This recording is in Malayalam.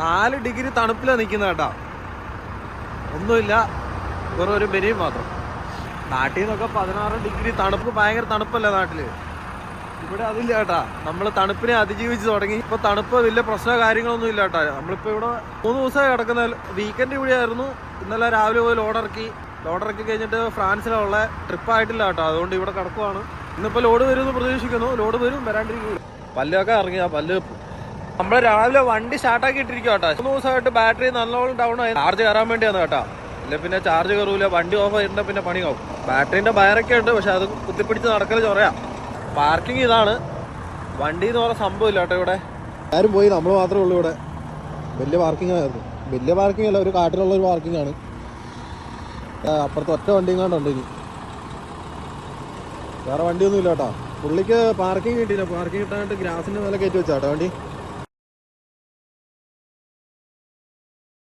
നാല് ഡിഗ്രി തണുപ്പിലാണ് നിൽക്കുന്നത് കേട്ടാ. ഒന്നുമില്ല വെറും ഒരു ബനിയും മാത്രം. നാട്ടിൽ നിന്നൊക്കെ പതിനാറ് ഡിഗ്രി തണുപ്പ് ഭയങ്കര തണുപ്പല്ലേ നാട്ടിൽ? ഇവിടെ അതില്ല കേട്ടാ. നമ്മൾ തണുപ്പിനെ അതിജീവിച്ച് തുടങ്ങി. ഇപ്പൊ തണുപ്പ് വലിയ പ്രശ്നമോ കാര്യങ്ങളൊന്നും ഇല്ല കേട്ടാ. നമ്മളിപ്പോ ഇവിടെ മൂന്ന് ദിവസമായി കിടക്കുന്ന വീക്കെൻഡ് ഇവിടെ ആയിരുന്നു. ഇന്നലെ രാവിലെ പോയി ലോഡ് ഇറക്കി. ലോഡ് ഇറക്കി കഴിഞ്ഞിട്ട് ഫ്രാൻസിലുള്ള ട്രിപ്പ് ആയിട്ടില്ല കേട്ടോ. അതുകൊണ്ട് ഇവിടെ കിടക്കുവാണ്. ഇന്നിപ്പോ ലോഡ് വരുമെന്ന് പ്രതീക്ഷിക്കുന്നു. ലോഡ് വരും വരാണ്ടിരിക്കും പല്ലൊക്കെ ഇറങ്ങിയ പല്ല് നമ്മൾ രാവിലെ വണ്ടി സ്റ്റാർട്ടാക്കി ഇട്ടിരിക്കും കേട്ടോ. മൂന്ന് ദിവസമായിട്ട് ബാറ്ററി നല്ലോണം ഡൗൺ ആയി. ചാർജ് കയറാൻ വേണ്ടിയാണ് കേട്ടോ. ഇല്ല പിന്നെ ചാർജ് കയറൂല. വണ്ടി ഓഫ് ആയിട്ടുണ്ടെ പിന്നെ പണിയാവും. ബാറ്ററിന്റെ ബയറൊക്കെ ഉണ്ട് പക്ഷെ അത് കുത്തിപ്പിടിച്ച് നടക്കൽ ചൊറയാ. പാർക്കിംഗ് ഇതാണ്. വണ്ടി എന്ന് പറഞ്ഞ സംഭവമില്ല കേട്ടോ ഇവിടെ. ആരും പോയി. നമ്മൾ മാത്രമേ ഉള്ളൂ ഇവിടെ. വലിയ പാർക്കിംഗ് ആയിരുന്നു വലിയ പാർക്കിംഗ് അല്ല ഒരു കാട്ടിലുള്ള ഒരു പാർക്കിംഗ് ആണ്. അപ്പുറത്ത് ഒറ്റ വണ്ടിയും കണ്ടുണ്ട് ഇനി. വേറെ വണ്ടിയൊന്നും ഇല്ല കേട്ടോ. പുള്ളിക്ക് പാർക്കിംഗ് കിട്ടിയില്ല. പാർക്കിംഗ് കിട്ടാനായിട്ട് ഗ്രാസിന്റെ മേലെ കയറ്റി വെച്ചാട്ടോ വണ്ടി.